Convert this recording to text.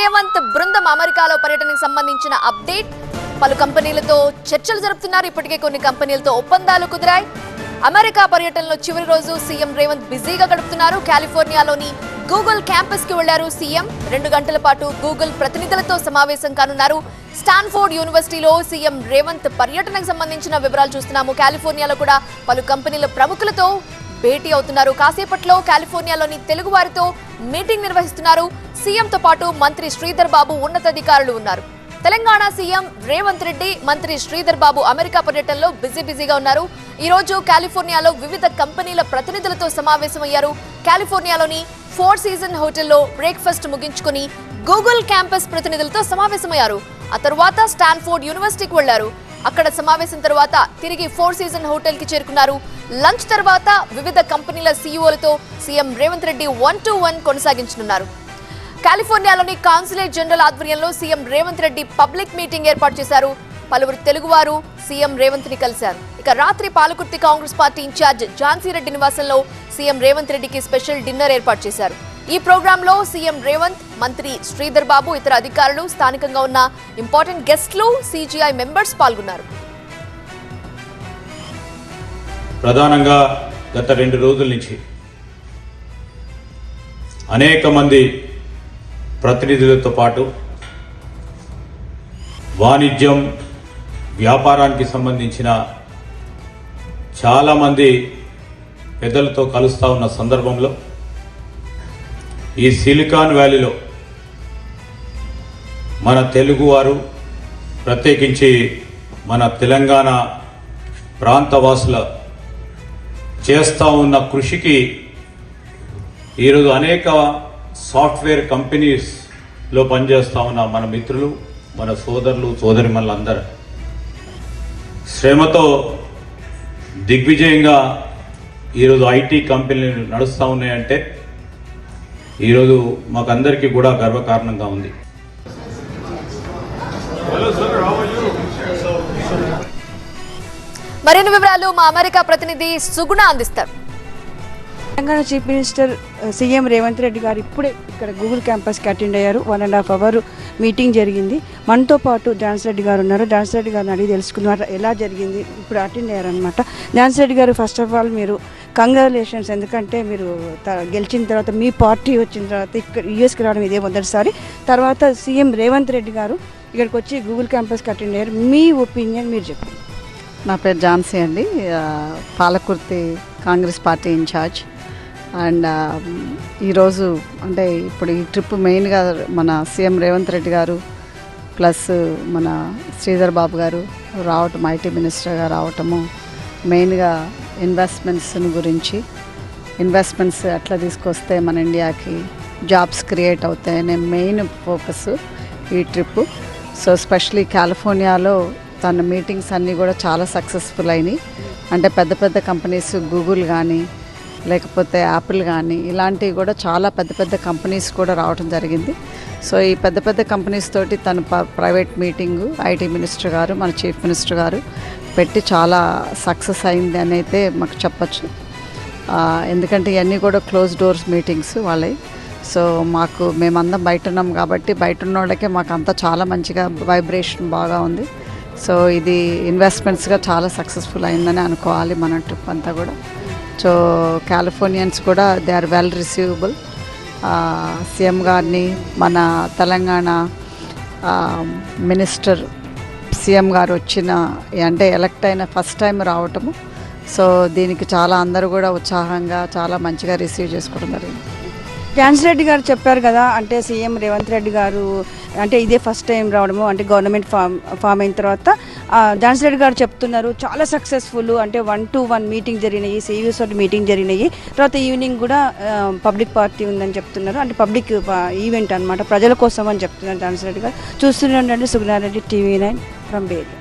రేవంత్ బృందం అమెరికాలో పర్యటనకు సంబంధించిన అప్డేట్. పలు కంపెనీలతో చర్చలు జరుపుతున్నారు. ఇప్పటికే కొన్ని కంపెనీలతో ఒప్పందాలు కుదిరాయి. అమెరికా పర్యటనలో చివరి రోజు సీఎం రేవంత్ బిజీగా గడుపుతున్నారు. కాలిఫోర్నియాలోని గూగుల్ క్యాంపస్కి వెళ్ళారు సీఎం. రెండు గంటల పాటు గూగుల్ ప్రతినిధులతో సమావేశం కానున్నారు. స్టాన్ఫోర్డ్ యూనివర్సిటీలో సీఎం రేవంత్ పర్యటనకు సంబంధించిన వివరాలు చూస్తున్నాము. కాలిఫోర్నియాలో కూడా పలు కంపెనీల ప్రముఖులతో భేటీ అవుతున్నారు. కాసేపట్లో కాలిఫోర్నియాలోని తెలుగు వారితో మీటింగ్ నిర్వహిస్తున్నారు. సీఎంతో పాటు మంత్రి శ్రీధర్ బాబు ఉన్నతాధికారులు ఉన్నారు. తెలంగాణ సీఎం రేవంత్ రెడ్డి మంత్రి శ్రీధర్ బాబు అమెరికా పర్యటనలో బిజీ బిజీగా ఉన్నారు. ఈ రోజు కాలిఫోర్నియాలో వివిధ కంపెనీల ప్రతినిధులతో సమావేశమయ్యారు. కాలిఫోర్నియాలోని ఫోర్ సీజన్ హోటల్లో బ్రేక్ఫాస్ట్ ముగించుకుని గూగుల్ క్యాంపస్ ప్రతినిధులతో సమావేశమయ్యారు. ఆ తరువాత స్టాన్ఫోర్డ్ యూనివర్సిటీకి వెళ్ళారు. అక్కడ సమావేశం తర్వాత తిరిగి ఫోర్ సీజన్ హోటల్కి చేరుకున్నారు. లంచ్ తర్వాత వివిధ కంపెనీల సీఈఓలతో CM Revanth Reddy one to one కొనసాగించనున్నారు. కాలిఫోర్నియాలోని కాన్సులేట్ జనరల్ ఆధ్వర్యంలో CM Revanth Reddy public meeting ఏర్పాటు చేశారు. పలువురు తెలుగువారు సీఎం రేవంత్ని కలిశారు. ఇక రాత్రి Palakurthi Congress party incharge Jhansi Reddy నివాసంలో సీఎం రేవంత్ రెడ్డికి స్పెషల్ డిన్నర్ ఏర్పాటు చేశారు. ఈ ప్రోగ్రాంలో సీఎం రేవంత్ మంత్రి శ్రీధర్ బాబు ఇతర అధికారులు స్థానికంగా ఉన్న ఇంపార్టెంట్ గెస్ట్లు సీజీఐ మెంబర్స్ పాల్గొన్నారు. ప్రధానంగా గత రెండు రోజుల నుంచి అనేక మంది ప్రతినిధులతో పాటు వాణిజ్యం వ్యాపారానికి సంబంధించిన చాలామంది పెద్దలతో కలుస్తూ ఉన్న సందర్భంలో ఈ సిలికాన్ వ్యాలీలో మన తెలుగువారు ప్రత్యేకించి మన తెలంగాణ ప్రాంతవాసుల చేస్తూ ఉన్న కృషికి ఈరోజు అనేక సాఫ్ట్వేర్ కంపెనీస్లో పనిచేస్తూ ఉన్న మన మిత్రులు మన సోదరులు సోదరిమణులందరూ. శ్రమతో దిగ్విజయంగా ఈరోజు ఐటీ కంపెనీలు నడుస్తూ ఉన్నాయంటే ఈరోజు మాకందరికీ కూడా గర్వకారణంగా ఉంది. మరిన్ని వివరాలు మా అమెరికా ప్రతినిధి సుగుణ అందిస్తారు. Telangana chief minister CM Revanth Reddy garu ఇప్పుడే ఇక్కడ గూగుల్ క్యాంపస్కి అటెండ్ అయ్యారు. One and half hour meeting జరిగింది. మనతో పాటు ఝాన్స్ రెడ్డి గారు ఉన్నారు. ఝాన్స్ రెడ్డి గారిని అడిగి తెలుసుకున్నారు ఎలా జరిగింది? ఇప్పుడు attend అయ్యారనమాట dance Reddy garu first of all మీరు కంగ్రాచులేషన్స్ ఎందుకంటే మీరు త- గెలిచిన తర్వాత మీ పార్టీ వచ్చిన తర్వాత ఇక్కడ యూఎస్కి రావడం ఇదే మొదటిసారి. తర్వాత సీఎం రేవంత్ రెడ్డి గారు ఇక్కడికి వచ్చి గూగుల్ క్యాంపస్కి అటెండ్ అయ్యారు. మీ ఒపీనియన్ మీరు చెప్పండి. నా పేరు ఝాన్సీ అండి. Palakurthi Congress party incharge. And ఈరోజు అంటే ఇప్పుడు ఈ ట్రిప్ మెయిన్గా మన సీఎం రేవంత్ రెడ్డి గారు ప్లస్ మన శ్రీధర్ బాబు గారు రావటం ఐటీ మినిస్టర్గా రావటము మెయిన్గా ఇన్వెస్ట్మెంట్స్ గురించి. ఇన్వెస్ట్మెంట్స్ ఎట్లా తీసుకొస్తే మన ఇండియాకి జాబ్స్ క్రియేట్ అవుతాయనే మెయిన్ ఫోకస్ ఈ ట్రిప్. సో స్పెషలీ కాలిఫోర్నియాలో తన మీటింగ్స్ అన్నీ కూడా చాలా సక్సెస్ఫుల్ అయినాయి. అంటే పెద్ద పెద్ద కంపెనీస్ గూగుల్ కానీ లేకపోతే యాపిల్ కానీ ఇలాంటివి కూడా చాలా పెద్ద పెద్ద కంపెనీస్ కూడా రావడం జరిగింది. సో ఈ పెద్ద పెద్ద కంపెనీస్ తోటి తన ప్రైవేట్ మీటింగు ఐటీ మినిస్టర్ గారు మన చీఫ్ మినిస్టర్ గారు పెట్టి చాలా సక్సెస్ అయింది అని అయితే మాకు చెప్పచ్చు. ఎందుకంటే ఇవన్నీ కూడా క్లోజ్ డోర్స్ మీటింగ్స్ వాళ్ళవి. సో మాకు మేమందరం బయట ఉన్నాం కాబట్టి బయట ఉన్న వాళ్ళకే మాకు అంతా చాలా మంచిగా వైబ్రేషన్ బాగా ఉంది. సో ఇది ఇన్వెస్ట్మెంట్స్గా చాలా సక్సెస్ఫుల్ అయిందని అనుకోవాలి మన ట్రిప్ అంతా కూడా. సో కాలిఫోర్నియన్స్ కూడా they are well receivable. CM గారిని మన తెలంగాణ మినిస్టర్ సీఎం గారు వచ్చిన అంటే ఎలక్ట్ అయిన ఫస్ట్ టైం రావటము. సో దీనికి చాలా అందరూ కూడా ఉత్సాహంగా చాలా మంచిగా రిసీవ్ చేసుకోవడం జరిగింది. ఝాన్సీ రెడ్డి గారు చెప్పారు కదా అంటే సీఎం రేవంత్ రెడ్డి గారు అంటే ఇదే ఫస్ట్ టైం రావడము అంటే గవర్నమెంట్ ఫామ్ ఫామ్ అయిన తర్వాత ఝాన్సీ రెడ్డి గారు చెప్తున్నారు చాలా సక్సెస్ఫుల్ అంటే వన్ టు వన్ మీటింగ్ జరిగినాయి సిఇఓస్ తోటి మీటింగ్ జరిగినాయి. తర్వాత ఈవినింగ్ కూడా పబ్లిక్ పార్టీ ఉందని చెప్తున్నారు. అంటే పబ్లిక్ ఈవెంట్ అన్నమాట ప్రజల కోసం అని చెప్తున్నారు ఝాన్సీ రెడ్డి గారు. చూస్తూనే ఉండండి Suguna Reddy TV nine from Bay Area